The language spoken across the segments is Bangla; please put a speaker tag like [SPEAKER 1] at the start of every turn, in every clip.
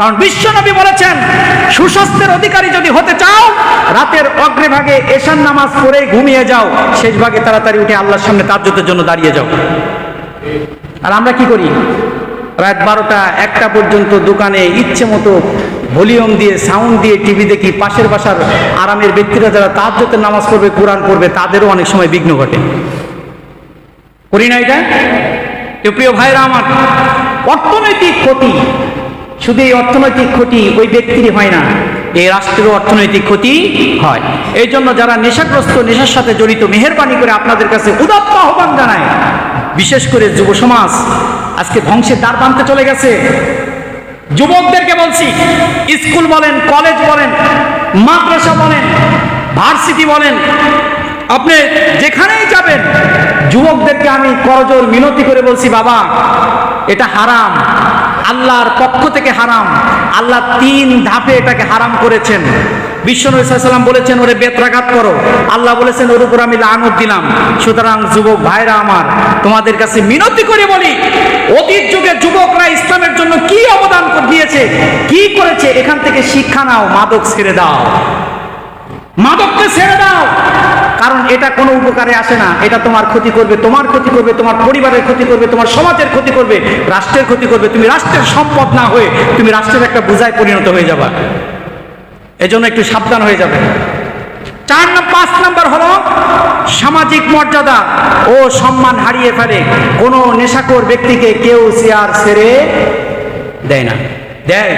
[SPEAKER 1] কারণ বিশ্বনবী বলেছেন, সুস্বাস্থ্যের অধিকারী যদি হতে চাও, রাতের অগ্রভাগে এশান নামাজ পড়ে ঘুমিয়ে যাও, শেষ ভাগে তাড়াতাড়ি উঠে আল্লাহর সামনে তাজ্জুদের জন্য দাঁড়িয়ে যাও। আর আমরা কি করি? রাত বারোটা একটা পর্যন্ত দোকানে ইচ্ছে মতো ভলিউম দিয়ে, সাউন্ড দিয়ে টিভি দেখি পাশের বাসার আরামের ব্যক্তিরা যারা তাজ্জুদের নামাজ পড়বে, কোরআন পড়বে, তাদেরও অনেক সময় বিঘ্ন ঘটে। করি না এটা? প্রিয় ভাইরা আমার, অর্থনৈতিক ক্ষতি শুধু এই অর্থনৈতিক ক্ষতি ওই ব্যক্তিরই হয় না, এই রাষ্ট্রের অর্থনৈতিক ক্ষতি হয়। এই জন্য যারা নেশাগ্রস্ত, নেশার সাথে জড়িত, মেহরবানি করে আপনাদের কাছে উদাত্ত আহ্বান জানায় বিশেষ করে যুব সমাজ, আজকে ধ্বংসের দ্বার বানতে চলে গেছে। যুবকদেরকে বলছি, স্কুল বলেন, কলেজ বলেন, মাদ্রাসা বলেন, ভার্সিটি বলেন, আপনি যেখানেই যাবেন, যুবকদেরকে আমি করজোর মিনতি করে বলছি, বাবা, এটা হারাম। আল্লাহর পক্ষ থেকে হারাম। আল্লাহ তিন ধাপে এটাকে হারাম করেছেন। বিশ্বনবী সাল্লাম বলেছেন, ওরে বেত্রাঘাত করো। আল্লাহ বলেছেন, ওর উপর আমি লানত দিলাম। সুতরাং যুবক ভাইরা আমার, তোমাদের কাছে মিনতি করে বলি, অতীত যুগে যুবকরা ইসলামের জন্য কি অবদান দিয়েছে, কি করেছে, এখান থেকে শিক্ষা নাও, মাদক ছেড়ে দাও। মাদককে ছেড়ে দাও। কারণ এটা কোনো উপকারে আসে না। এটা তোমার ক্ষতি করবে, তোমার ক্ষতি করবে, তোমার পরিবারের ক্ষতি করবে, তোমার সমাজের ক্ষতি করবে, রাষ্ট্রের ক্ষতি করবে। তুমি রাষ্ট্রের সম্পদ না হয়ে তুমি রাষ্ট্রের একটা বোঝায় পরিণত হয়ে যাবা। এজন্য একটু সাবধান হয়ে যাবে। চার পাঁচ নাম্বার হলো সামাজিক মর্যাদা ও সম্মান হারিয়ে ফেলে। কোনো নেশাকর ব্যক্তিকে কেউ চেয়ার ছেড়ে দেয় না। দেয়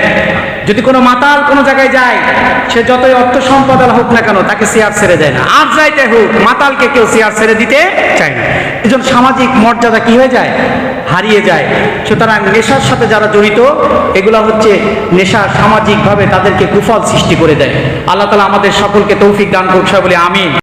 [SPEAKER 1] যদি কোনো মাতাল কোনো জায়গায় যায়, সে যতই অর্থ সম্পদ হোক না কেন, তাকে চেয়ার ছেড়ে দেয় না। আর যাইতে হোক, মাতালকে কেউ চেয়ার ছেড়ে দিতে চায় না। এজন্য সামাজিক মর্যাদা কি হয়ে যায়? হারিয়ে যায়। সুতরাং নেশার সাথে যারা জড়িত, এগুলো হচ্ছে নেশা সামাজিকভাবে তাদেরকে কুফল সৃষ্টি করে দেয়। আল্লাহ তালা আমাদের সকলকে তৌফিক দান করছে বলে আমিন।